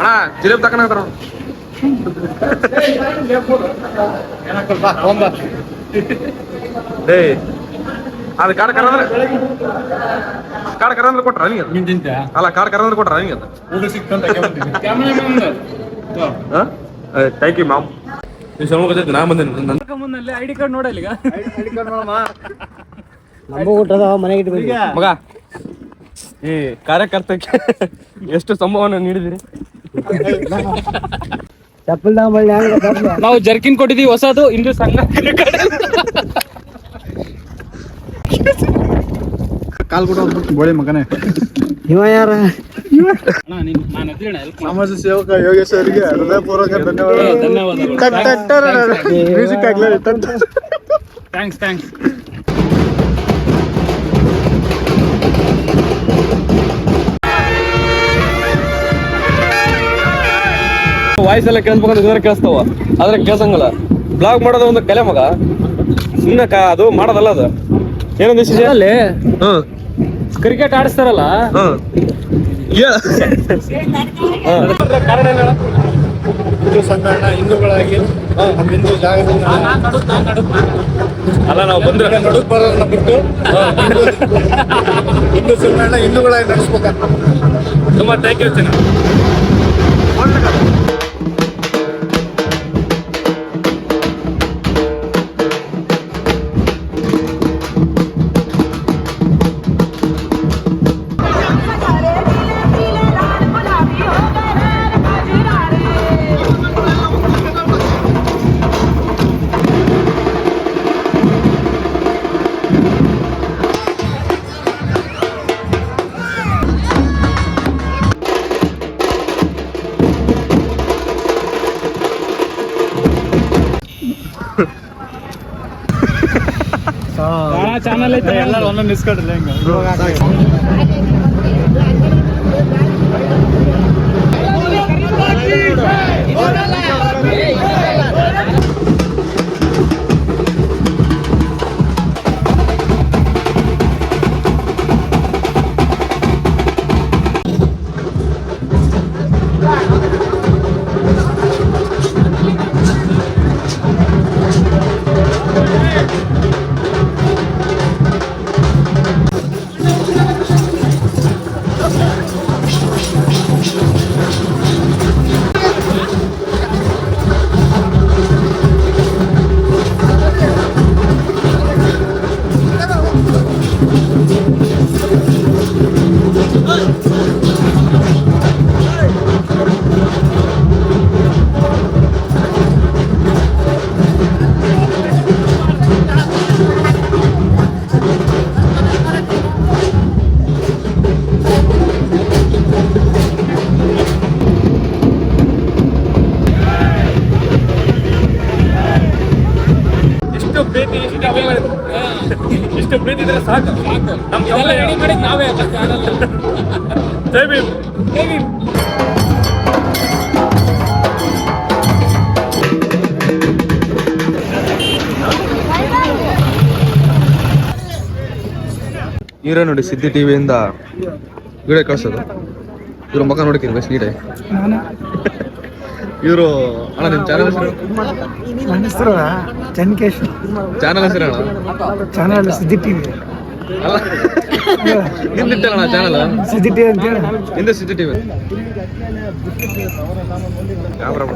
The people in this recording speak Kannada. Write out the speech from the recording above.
ಅಣ್ಣ ಜಿಲೇಬಿ ತಕೊಂಡಾಗ್ತಾರ ಡೇ ಅದು ಕಾಡ್ ಕರ ಅಂದ್ರೆ ಕಾಡ್ ಕರ ಅಂದ್ರೆ ಕೊಟ್ರ ನಿಂಗೆ ಅದು? ಅಲ್ಲ ಕಾಡ್ ಕರ ಅಂದ್ರೆ ಕೊಟ್ರ ನಿಂಗೆ ಅದು ಥ್ಯಾಂಕ್ ಯು ಮ್ಯಾಮ್ ಈ ಸಮ ಗೊತ್ತೈತಿ ನಾ ಬಂದೆ ನನ್ನ ಮುಂದಲ್ಲಿ ಐಡಿ ಕಾರ್ಡ್ ನೋಡಲ್ಲ ಈಗ ನಮಗೂ ಊಟದ ಮನೆಗೆ ಇಟ್ಟು ಮಗ ಏ ಕಾರ್ಯಕರ್ತಕ್ಕೆ ಎಷ್ಟು ಸಂಭವನ ನೀಡಿದಿರಿ? ಚಪ್ಪಲ್ ನಾವು ಜರ್ಕಿನ್ ಕೊಟ್ಟಿದೀವಿ ಹೊಸದು ಇಂದು ಸಂಘ ಕಾಲ್ ಕೊಟ್ಟು ಬೋಳಿ ಮಗನೇ. ಇವ ಯಾರ? ನಾನು ಸಮಾಜ ಸೇವಕ ಯೋಗೇಶ್ ಅವರಿಗೆ ಹೃದಯಪೂರ್ವಕ ಧನ್ಯವಾದ ಧನ್ಯವಾದಗಳು. ಮ್ಯೂಸಿಕ್ ಆಗ್ಲಿ ಥ್ಯಾಂಕ್ಸ್ ಥ್ಯಾಂಕ್ಸ್ ವಾಯ್ಸ್ ಎಲ್ಲ ಕೇಳಿಸ್ಬೇಕಂತ ಇದ್ರೆ ಕೇಳಿಸ್ತಾವ. ಆದ್ರೆ ಕೇಳ್ಸಂಗಲ್ಲ. ಬ್ಲಾಗ್ ಮಾಡೋದು ಒಂದು ಕಲೆ ಮಗ. ಸುಮ್ಮನೆ ಕಾ ಅದು ಮಾಡೋದಲ್ಲ ಅದು. ಏನೊಂದು ಅಲ್ಲಿ ಕ್ರಿಕೆಟ್ ಆಡಿಸ್ತಾರಲ್ಲ ಕಾರಣ ಏನು? ಹಿಂದೂ ಸಂಘಟನ ಹಿಂದೂಗಳಾಗಿ ನಮ್ಮ ಹಿಂದೂ ಜಾಗದಿಂದ ಅಲ್ಲ ನಾವು ಬಂದ್ರೆ ನಡುಕ್ ಬರೋದನ್ನ ಬಿಟ್ಟು ಹಿಂದೂ ಸಂಘಟನ ಹಿಂದೂಗಳಾಗಿ ನಡೆಸ್ಬೇಕಂತ. ತುಂಬಾ ಥ್ಯಾಂಕ್ ಯು ಚಿನ್ನ. ಚಾನಲ್ ಐತೆ ಎಲ್ಲರೂ ಒಂದೊಂದು ಇಸ್ಕೊಡ್ರಿ ಹಿಂಗ. ಇಷ್ಟು ಪ್ರೀತಿ ಇಷ್ಟು ಪ್ರೀತಿ ಇದ್ರೆ ಸಾಕು. ನಮ್ ಇದೆಲ್ಲ ರೆಡಿ ಮಾಡಿದ್ ನಾವೇ ಚಾನಲ್ ಜೈ ಭೀಮ್. ಇವರೇ ನೋಡಿ ಸಿದ್ದಿ ಟಿವಿಯಿಂದ ವಿಡಿಯೋ ಕಳ್ಸೋದು. ಇವ್ರ ಮಗ ನೋಡಿಕಿರಿ ಬಸ್ ಗೀಡೆ ಇವರು ಅಣ್ಣ ನಿಮ್ಮ ಚಾನಲ್ ಹೆಸರು? ನನ್ನ ಹೆಸರು ಚನ್ಕೇಶ್. ಚಾನಲ್ ಹೆಸರು ಅಣ್ಣ? ಚಾನಲ್ ಸುದ್ದಿ ಟಿವಿ ಅಲ್ಲ. ನಿಂದಿಟ್ಟಲ್ಲ ಚಾನಲ್ ಸುದ್ದಿ ಟಿವಿ ಅಂತ ಹೇಳಿ. ಹಿಂದೆ ಸಿದ್ದಿ ಟಿವಿ ಕ್ಯಾಮ್ರಾ